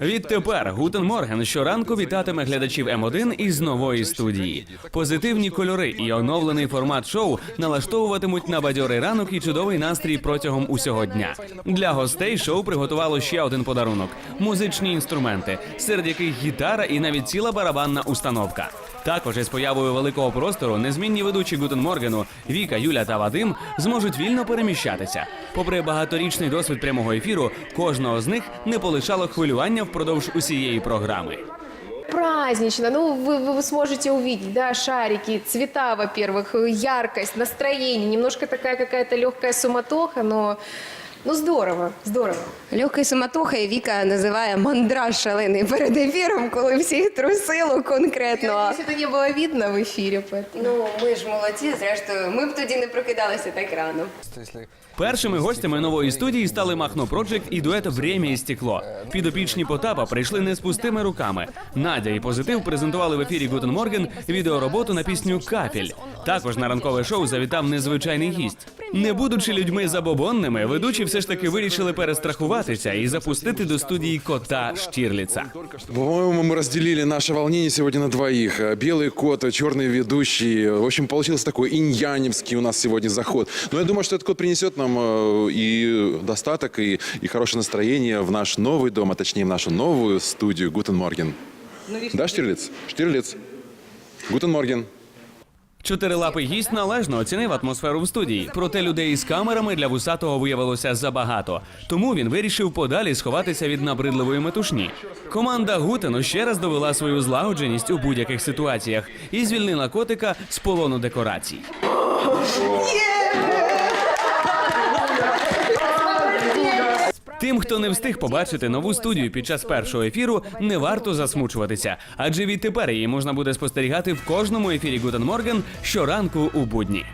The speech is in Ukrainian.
Відтепер Гутен Морген щоранку вітатиме глядачів М1 із нової студії. Позитивні кольори і оновлений формат шоу налаштовуватимуть на бадьорий ранок і чудовий настрій протягом усього дня. Для гостей шоу приготувало ще один подарунок: музичні інструменти, серед яких гітара і навіть ціла барабанна установка. Також із появою великого простору незмінні ведучі Гутен Моргену Віка, Юля та Вадим зможуть вільно переміщатися. Попри багаторічний досвід прямого ефіру, кожного з них не полишало хвилювання впродовж усієї програми. празднично. Ну, вы, вы сможете увидеть, да, шарики, цвета, во-первых, яркость, настроение, немножко такая какая-то легкая суматоха, но, ну, здорово, здорово. Легкою суматохою Віка називає мандраж шалений перед ефіром, коли всіх трусило конкретно. Надеюсь, это не было видно в эфире, поэтому... Ну, ми ж молодці, зрештою, ми б тоді не прокидалися так рано. Першими гостями нової студії стали Махно Проджект і дует «Время і стекло. Підопічні Потапа прийшли не з пустими руками. Надя і позитив презентували в ефірі Гутен Морген відеороботу на пісню Капіль. Також на ранкове шоу завітав незвичайний гість. Не будучи людьми забобонними, ведучі все ж таки вирішили перестрахуватися і запустити до студії кота Штірліца. По-моему, мы разделили наше волнение сегодня на двоих. Э, Белый кот, черный ведущий. В общем, получился такой иньяневский у нас сегодня заход. Но я думаю, что этот кот принесет нам э, и достаток, и, и хорошее настроение в наш новый дом, а точнее в нашу новую студию Гутен Морген. Да, Штирлиц? Штирлиц. Гутен Морген. Чотирилапий гість належно оцінив атмосферу в студії. Проте людей із камерами для вусатого виявилося забагато. Тому він вирішив подалі сховатися від набридливої метушні. Команда Гутену ще раз довела свою злагодженість у будь-яких ситуаціях і звільнила котика з полону декорацій. Тим, хто не встиг побачити нову студію під час першого ефіру, не варто засмучуватися, адже відтепер її можна буде спостерігати в кожному ефірі Гутен Морген щоранку у будні.